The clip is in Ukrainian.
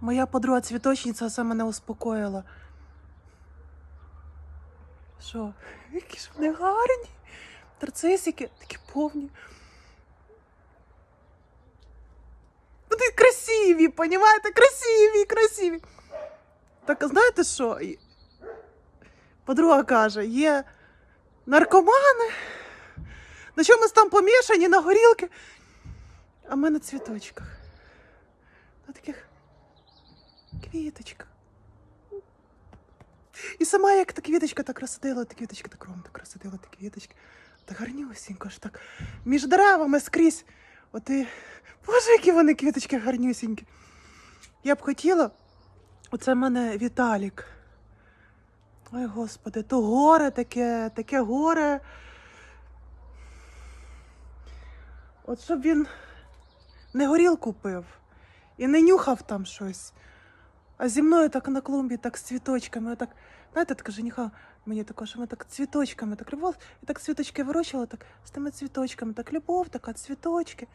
Моя подруга цвіточниця це мене успокоїла. Що? Які ж вони гарні. Нарцисики такі повні. Вони красиві, понімаєте? Красиві, красиві. Так знаєте що? Подруга каже, є наркомани. На чомусь там помішані на горілки, а ми на цвіточках. На таких квіточках. І сама як та квіточка так розсадила, та квіточка так ровно так розсадила, та квіточки. Так гарнюсінько ж так. Між деревами скрізь. От і... Боже, які вони квіточки гарнюсінькі. Я б хотіла. Оце в мене Віталік. Ой, господи, то горе таке, таке горе. От щоб він не горілку пив і не нюхав там щось. А зі мною так на клумбі, так з цвіточками, отак, знаєте, така жениха мені також, що ми так цвіточками, так любов, і так цвіточки вирощувала, так з тими цвіточками, так любов, така цвіточки.